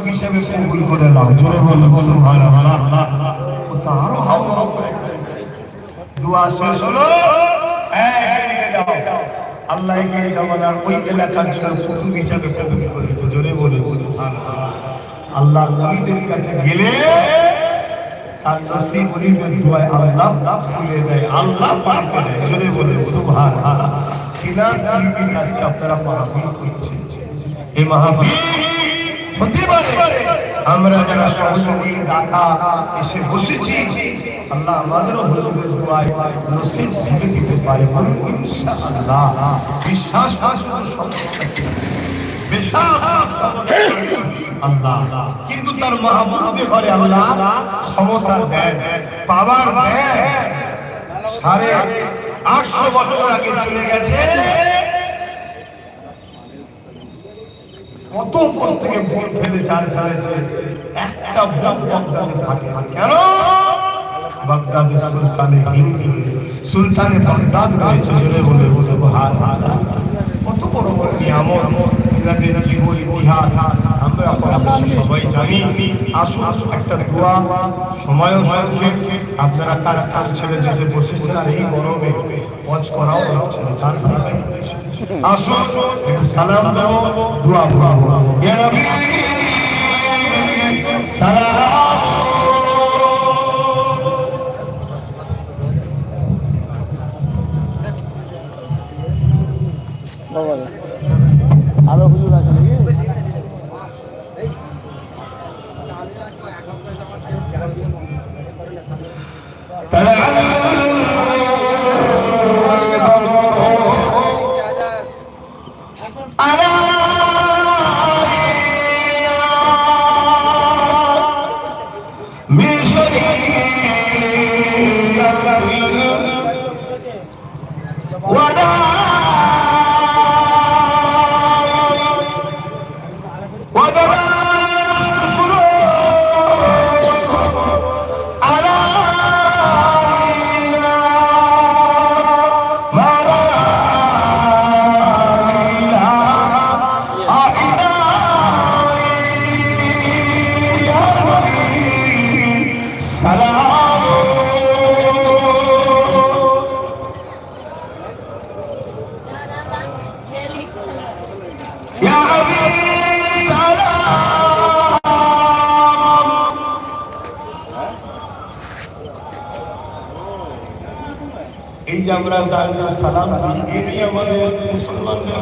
কুতুব হিসেবে কবুল করে নাও জোরে বলো সুবহানাল্লাহ ও তো আরও হাও হাও করে দোয়া শেষ হলো। আল্লাহ এই জামানার ওই এলাকার জন্য কুতুব হিসাবে কবুল করেছে জোরে বলে আল্লাহ বলে আপনারা মাহফিল করছেন এই মাহফিল হতে পারে। আমরা যারা সহযোগী দাতা এসে বসেছি, আল্লাহ আমাদেরও হুজুরের দোয়ায় নসিব ভেঙে দিতে পারে ইনশাআল্লাহ। বিশ্বাস আল্লাহ। কিন্তু তার মাহবুবকে ঘরে আল্লাহ ক্ষমতা দেন, পাওয়ার সাড়ে আটশো বছর আগে চলে গেছে। কত উপর থেকে ভুল ফেলে চাল চালাচ্ছে একটা ভুল বাগদাদে থাকে। কেন? বাগদাদে সুলতানে সুলতানে বাগদাদ রয়েছে বলে বলে বলে হাত কত বড় বড় নিয়ামত। ইরাদের জীবন ইতিহাস আমরা সবাই জানি আসুন একটা দোয়া সময়ও সংক্ষেপ আপনারা কাজ কাজ ছেড়ে যেতে বসেছেন আর এই গরমে পজ করাও হচ্ছে তার আসুন সালাম দেবো দোয়া পড়াবো ইয়া নবী সালাম বাবারে আরও হুজুর আছে নাকি? এই Mother আমরা দাঁড়িয়ে সালাম দিই এই নিয়ে আমাদের মুসলমানদের